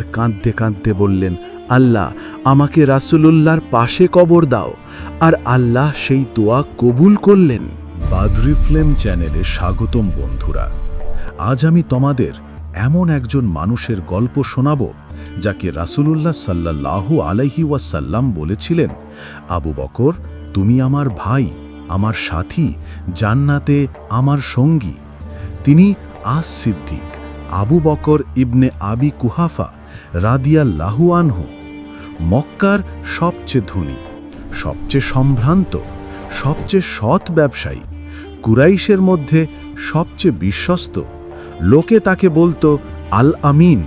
আর কাঁদতে কাঁদতে বললেন, আল্লাহ, আমাকে রাসূলুল্লাহর পাশে কবর দাও। আর আল্লাহ সেই দোয়া কবুল করলেন। বাদরি ফ্লেম চ্যানেলে স্বাগতম বন্ধুরা। আজ আমি তোমাদের এমন একজন মানুষের গল্প শোনাব, যাকে রাসূলুল্লাহ সাল্লাল্লাহু আলাইহি ওয়াসাল্লাম বলেছিলেন, আবু বকর, তুমি আমার ভাই, আমার সাথী, জান্নাতে আমার সঙ্গী। তিনি আস সিদ্দিক, আবু বকর ইবনে আবি কুহাফা রাদিয়াল্লাহু আনহু, মক্কার সবচেয়ে ধনী, সবচেয়ে সম্ভ্রান্ত, সবচেয়ে সৎ ব্যবসায়ী, কুরাইশের মধ্যে সবচেয়ে বিশ্বস্ত। লোকে তাকে বলতো, আল আমিন।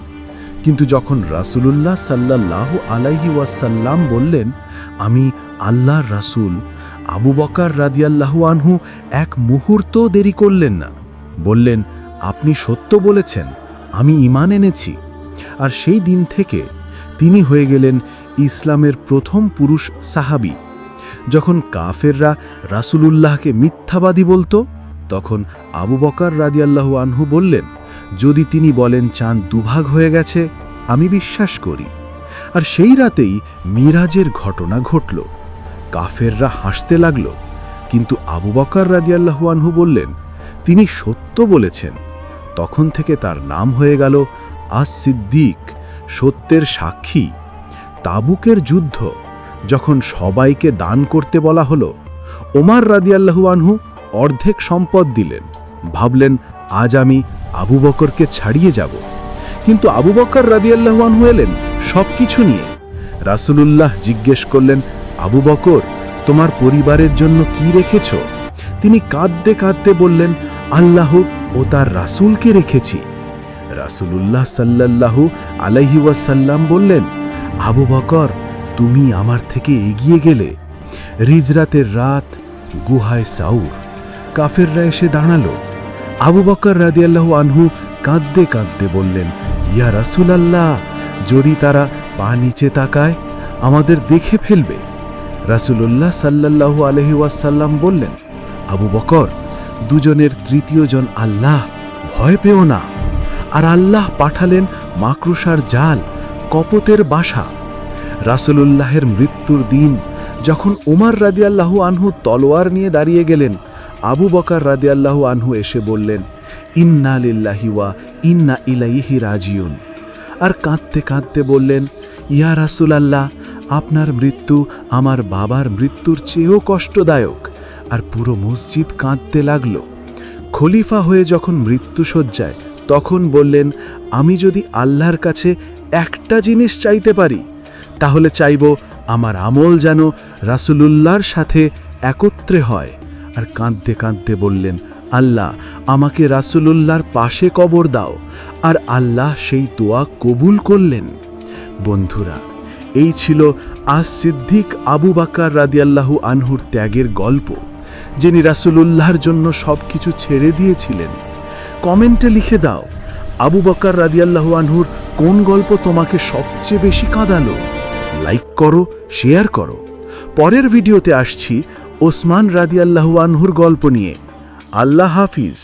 কিন্তু যখন রাসূলুল্লাহ সাল্লাল্লাহু আলাইহি ওয়াসাল্লাম বললেন, আমি আল্লাহর রাসূল, আবু বকার রাদিয়াল্লাহু আনহু এক মুহূর্ত দেরি করলেন না। বললেন, আপনি সত্য বলেছেন, আমি ঈমান এনেছি। আর সেই দিন থেকে তিনি হয়ে গেলেন ইসলামের প্রথম পুরুষ সাহাবী। যখন কাফেররা রাসূলুল্লাহকে মিথ্যাবাদী বলতো, তখন আবু বকার রাদিয়াল্লাহু আনহু বললেন, যদি তিনি বলেন চাঁদ দুভাগ হয়ে গেছে, আমি বিশ্বাস করি। আর সেই রাতেই মিরাজের ঘটনা ঘটল। কাফেররা হাসতে লাগল, কিন্তু আবু বকার রাদিয়াল্লাহু আনহু বললেন, তিনি সত্য বলেছেন। তখন থেকে তার নাম হয়ে গেল আস সিদ্দিক সত্যের সাক্ষী। তাবুকের যুদ্ধ যখন সবাইকে দান করতে বলা হলো, ওমার রাদিয়াল্লাহু আনহু অর্ধেক সম্পদ দিলেন। ভাবলেন, আজ আমি আবু বকরকে ছাড়িয়ে যাব। কিন্তু আবু বকর রাদিয়াল্লাহু আনহু এলেন সব কিছু নিয়ে। রাসূলুল্লাহ জিজ্ঞেস করলেন, আবু বকর, তোমার পরিবারের জন্য কি রেখেছ? তিনি কাঁদতে কাঁদতে বললেন, আল্লাহ ও তার রাসূলকে রেখেছি। রাসূলুল্লাহ সাল্লাল্লাহু আলাইহি ওয়াসাল্লাম বললেন, আবু বকর, তুমি আমার থেকে এগিয়ে গেলে রিজরাতের রাত গুহায় সাউর। কাফেররা এসে দাঁড়াল। আবু বকর রাদিয়াল্লাহু আনহু কাঁদতে কাঁদতে বললেন, ইয়া রাসূলাল্লাহ, যদি তারা পা নিচে তাকায়, আমাদের দেখে ফেলবে। রাসূলুল্লাহ সাল্লাল্লাহু আলহি ওয়াসাল্লাম বললেন, আবু বকর, দুজনের তৃতীয় জন আল্লাহ, ভয় পেও না। আর আল্লাহ পাঠালেন মাকড়ুসার জাল, কপতের বাসা। রাসূলুল্লাহের মৃত্যুর দিন, যখন ওমর রাদিয়াল্লাহু আনহু তলোয়ার নিয়ে দাঁড়িয়ে গেলেন, আবু বকার রাদিয়াল্লাহু আনহু এসে বললেন, ইন্না লিল্লাহি ওয়া ইন্না ইলাইহি রাজিউন। আর কাঁদতে কাঁদতে বললেন, ইয়া রাসূলাল্লাহ, আপনার মৃত্যু আমার বাবার মৃত্যুর চেয়েও কষ্টদায়ক। আর পুরো মসজিদ কাঁদতে লাগল। খলিফা হয়ে যখন মৃত্যু মৃত্যুসজ্জায় তখন বললেন, আমি যদি আল্লাহর কাছে একটা জিনিস চাইতে পারি, তাহলে চাইব আমার আমল যেন রাসূলুল্লাহর সাথে একত্রে হয়। আর কাঁদতে কাঁদতে বললেন, আল্লাহ, আমাকে রাসূলুল্লাহর পাশে কবর দাও, আর আল্লাহ সেই দোয়া কবুল করলেন। বন্ধুরা, এই ছিল আজ সিদ্দিক আবু বাকার রাদিয়াল্লাহু আনহুর ত্যাগের গল্প, যিনি রাসূলুল্লাহর জন্য সব কিছু ছেড়ে দিয়েছিলেন। কমেন্টে লিখে দাও, আবু বকার রাদিয়াল্লাহু আনহুর কোন গল্প তোমাকে সবচেয়ে বেশি কাঁদালো? লাইক করো, শেয়ার করো। পরের ভিডিওতে আসছি ওসমান রাদিয়াল্লাহু আনহুর গল্প নিয়ে। আল্লাহ হাফিজ।